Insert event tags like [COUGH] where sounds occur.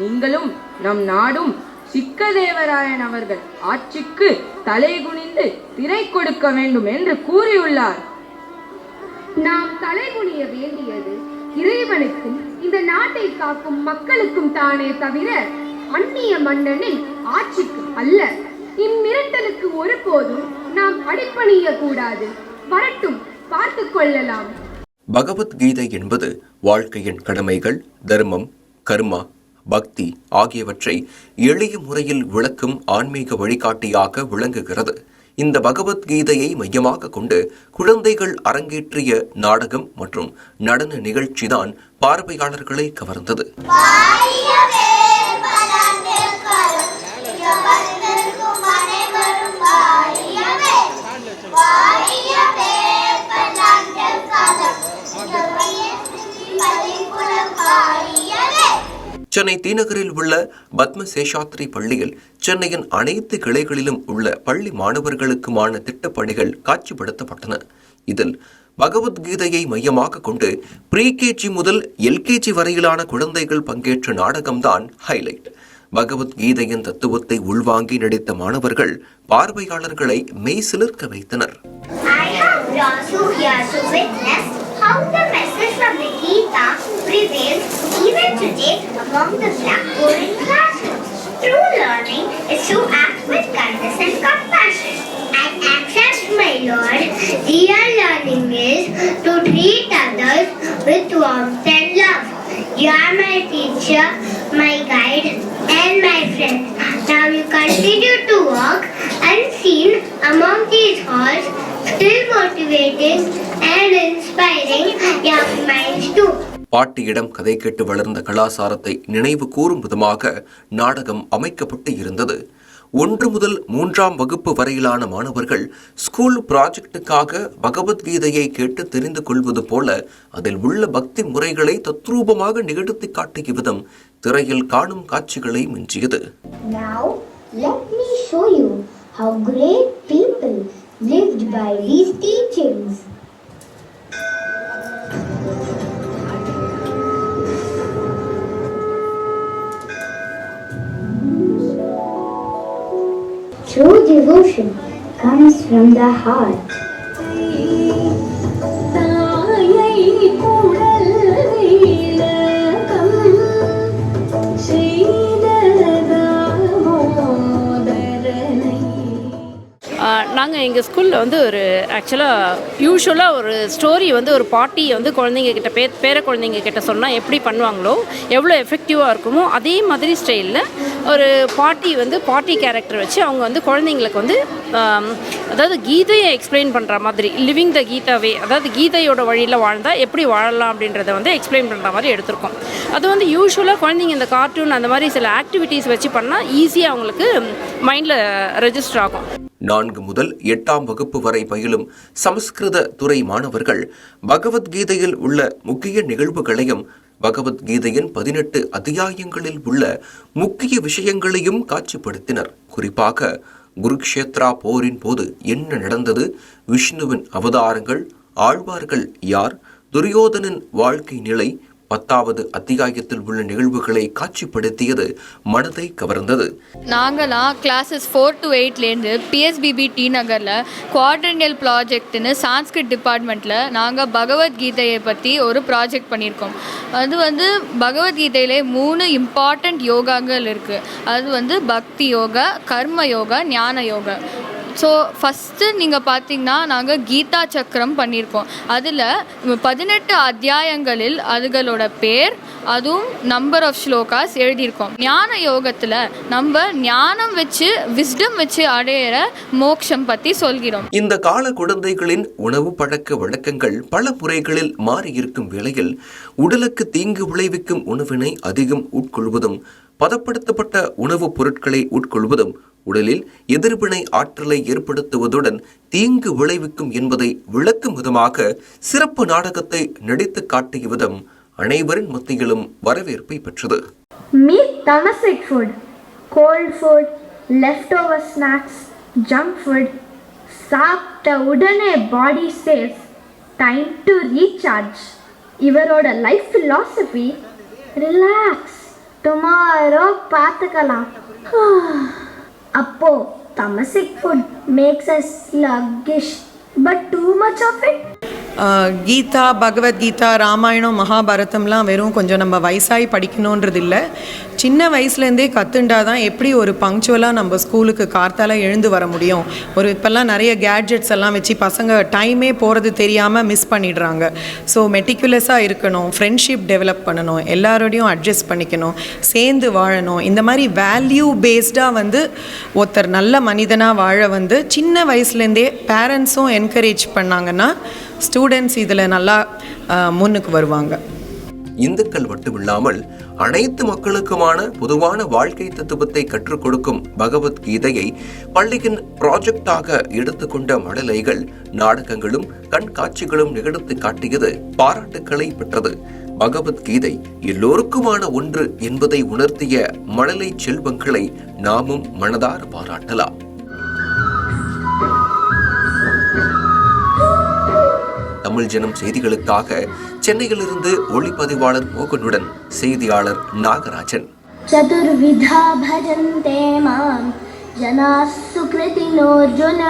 நீங்களும் நம் நாடும் சிக்கதேவராயன் அவர்கள் ஆட்சிக்கு தலைகுனிந்து திரை கொடுக்க வேண்டும் என்று கூறியுள்ளார். நாம் தலைகுனிய வேண்டியது இறைவனுக்கும் இந்த நாட்டை காக்கும் மக்களுக்கும் தானே தவிர அந்நிய மன்னனின் ஆட்சிக்கு அல்ல. இம்மிரட்டலுக்கு ஒருபோதும் நாம் அடிப்பணிய கூடாது வரட்டும் பார்த்து கொள்ளலாம். பகவத்கீதை என்பது வாழ்க்கையின் கடமைகள் தர்மம் கர்மா பக்தி ஆகியவற்றை எளிய முறையில் விளக்கும் ஆன்மீக வழிகாட்டியாக விளங்குகிறது. இந்த பகவத்கீதையை மையமாக கொண்டு குழந்தைகள் அரங்கேற்றிய நாடகம் மற்றும் நடன நிகழ்ச்சிதான் பார்வையாளர்களை கவர்ந்தது. சென்னை தீநகரில் உள்ள பத்ம சேஷாத்ரி பள்ளியில் சென்னையின் அனைத்து கிளைகளிலும் உள்ள பள்ளி மாணவர்களுக்குமான திட்டப்பணிகள் காட்சிப்படுத்தப்பட்டன. இதில் பகவத்கீதையை மையமாக கொண்டு ப்ரீ கேஜி முதல் எல்கேஜி வரையிலான குழந்தைகள் பங்கேற்ற நாடகம்தான் ஹைலைட். பகவத்கீதையின் தத்துவத்தை உள்வாங்கி நடித்த மாணவர்கள் பார்வையாளர்களை மெய் சிலிர்க்க வைத்தனர். How the message from the Gita prevails today among the blackboard classrooms. True learning is to act with kindness and compassion. And accept, my Lord, real learning is to treat others with warmth and love. You are my teacher, my guide, and my friend. Now you continue to walk unseen among these halls, still motivating and inspiring young minds too. பாட்டியிடம் கதை கேட்டு வளர்ந்த கலாசாரத்தை நினைவு கூறும் விதமாக நாடகம் அமைக்கப்பட்டு இருந்தது ஒன்று முதல் மூன்றாம் வகுப்பு வரையிலான மாணவர்கள் ஸ்கூல் ப்ராஜெக்டுக்காக பகவத்கீதையை கேட்டு தெரிந்து கொள்வது போல அதில் உள்ள பக்தி முறைகளை தத்ரூபமாக நிகழ்த்தி காட்டிய விதம் திரையில் காணும் காட்சிகளை மிஞ்சியது Now, let me show you how great people lived by these teachings. Devotion comes from the heart. நாங்கள் எங்கள் ஸ்கூலில் வந்து ஒரு ஆக்சுவலாக யூஸ்வலாக ஒரு ஸ்டோரி வந்து ஒரு பாட்டி வந்து குழந்தைங்க கிட்ட பே பேர குழந்தைங்க கிட்ட சொன்னால் எப்படி பண்ணுவாங்களோ எவ்வளோ எஃபெக்டிவாக இருக்குமோ அதே மாதிரி ஸ்டைலில் ஒரு பாட்டி வந்து பாட்டி கேரக்டர் வச்சு அவங்க வந்து குழந்தைங்களுக்கு வந்து அதாவது கீதையை எக்ஸ்பிளைன் பண்ணுற மாதிரி லிவிங் த கீதாவே அதாவது கீதையோட வழியில் வாழ்ந்தால் எப்படி வாழலாம் அப்படின்றத வந்து எக்ஸ்பிளைன் பண்ணுற மாதிரி எடுத்திருக்கோம். அது வந்து யூஸ்வலாக குழந்தைங்க இந்த கார்ட்டூன் அந்த மாதிரி சில ஆக்டிவிட்டீஸ் வச்சு பண்ணால் ஈஸியாக அவங்களுக்கு மைண்டில் ரெஜிஸ்டர் ஆகும். நான்கு முதல் எட்டாம் வகுப்பு வரை பயிலும் சமஸ்கிருத துறை மாணவர்கள் பகவத்கீதையில் உள்ள முக்கிய நிகழ்வுகளையும் பகவத்கீதையின் பதினெட்டு அத்தியாயங்களில் உள்ள முக்கிய விஷயங்களையும் காட்சிப்படுத்தினர். குறிப்பாக குருக்ஷேத்ரா போரின் போது என்ன நடந்தது விஷ்ணுவின் அவதாரங்கள் ஆழ்வார்கள் யார் துரியோதனின் வாழ்க்கை நிலை பத்தாவது அத்தியாயத்தில் உள்ள நிகழ்வுகளை காட்சிப்படுத்தியது மனதை கவர்ந்தது. நாங்களாம் கிளாஸஸ் ஃபோர் டு எயிட்லேருந்து பிஎஸ்பிபி டி நகரில் குவாட்ரனியல் ப்ராஜெக்ட்னு சான்ஸ்கிரிட் டிபார்ட்மெண்ட்டில் நாங்கள் பகவத்கீதையை பற்றி ஒரு ப்ராஜெக்ட் பண்ணியிருக்கோம். அது வந்து பகவத்கீதையிலே மூணு இம்பார்ட்டண்ட் யோகாங்கள் இருக்குது அது வந்து பக்தி யோகா கர்ம யோகா ஞான யோகா. ஸோ ஃபஸ்ட்டு நீங்கள் பார்த்தீங்கன்னா நாங்கள் கீதா சக்கரம் பண்ணியிருக்கோம் அதில் பதினெட்டு அத்தியாயங்களில் அதுகளோட பேர் அதுவும் நம்பர் ஆஃப் ஸ்லோகாஸ் எழுதியிருக்கோம். ஞான யோகத்தில் நம்ம ஞானம் வச்சு விஸ்டம் வச்சு அடையிற மோக்ஷம் பற்றி சொல்கிறோம். இந்த கால குழந்தைகளின் உணவு பழக்க வழக்கங்கள் பல முறைகளில் மாறியிருக்கும் வேளையில் உடலுக்கு தீங்கு விளைவிக்கும் உணவினை அதிகம் உட்கொள்வதும் பதப்படுத்தப்பட்ட உணவுப் பொருட்களை உட்கொள்வதும் உடலில் எதிர்வினை ஆற்றலை ஏற்படுத்துவதுடன் தீங்கு விளைவிக்கும் என்பதை விளக்கும் விதமாக சிறப்பு நாடகத்தை நடித்து காட்டிய விதம் அனைவரின் மத்தியிலும் வரவேற்பை பெற்றது. Meet Tamasic food, cold food, leftover snacks junk food சாப்பிட்ட உடனே body safe time to recharge இவரோட லைஃப் ஃபிலாசபி ரிலாக்ஸ் டுமாரோ பார்த்துக்கலாம். [SIGHS] Oh, tamasic food makes us sluggish, but too much of it Geetha Bhagavad Gita Ramayanam மகாபாரதம்லாம் வெறும் கொஞ்சம் நம்ம வயசாகி படிக்கணுன்றது இல்லை சின்ன வயசுலேருந்தே கற்றுண்டா தான் எப்படி ஒரு பங்க்சுவலாக நம்ம ஸ்கூலுக்கு கார்த்தால எழுந்து வர முடியும். ஒரு இப்போல்லாம் நிறைய கேட்ஜெட்ஸ் எல்லாம் வச்சு பசங்க டைமே போகிறது தெரியாமல் மிஸ் பண்ணிடுறாங்க. ஸோ மெட்டிகுலஸாக இருக்கணும் ஃப்ரெண்ட்ஷிப் டெவலப் பண்ணணும் எல்லாரோடையும் அட்ஜஸ்ட் பண்ணிக்கணும் சேர்ந்து வாழணும். இந்த மாதிரி வேல்யூ பேஸ்டாக வந்து ஒருத்தர் நல்ல மனிதனாக வாழ வந்து சின்ன வயசுலேருந்தே பேரண்ட்ஸும் என்கரேஜ் பண்ணாங்கன்னா ஸ்டூடெண்ட்ஸ் இதில் நல்லா முன்னுக்கு வருவாங்க. இந்துக்கள் மட்டுமில்லாமல் அனைத்து மக்களுக்குமான பொதுவான வாழ்க்கை தத்துவத்தை கற்றுக் கொடுக்கும் பகவத்கீதையை பள்ளியின் ப்ராஜெக்டாக எடுத்துக்கொண்ட மழலைகள் நாடகங்களும் கண்காட்சிகளும் நிகழ்த்து காட்டியது பாராட்டுக்களை பெற்றது. பகவத்கீதை எல்லோருக்குமான ஒன்று என்பதை உணர்த்திய மழலை செல்வங்களை நாமும் மனதார பாராட்டலாம். தமிழ் ஜனம் செய்திகளுக்காக சென்னையிலிருந்து ஒளிப்பதிவாளர் மோகனுடன் செய்தியாளர் நாகராஜன். சதுர்விதா பஜந்தே மாம் ஜனா சுக்ருதினோர்ஜுன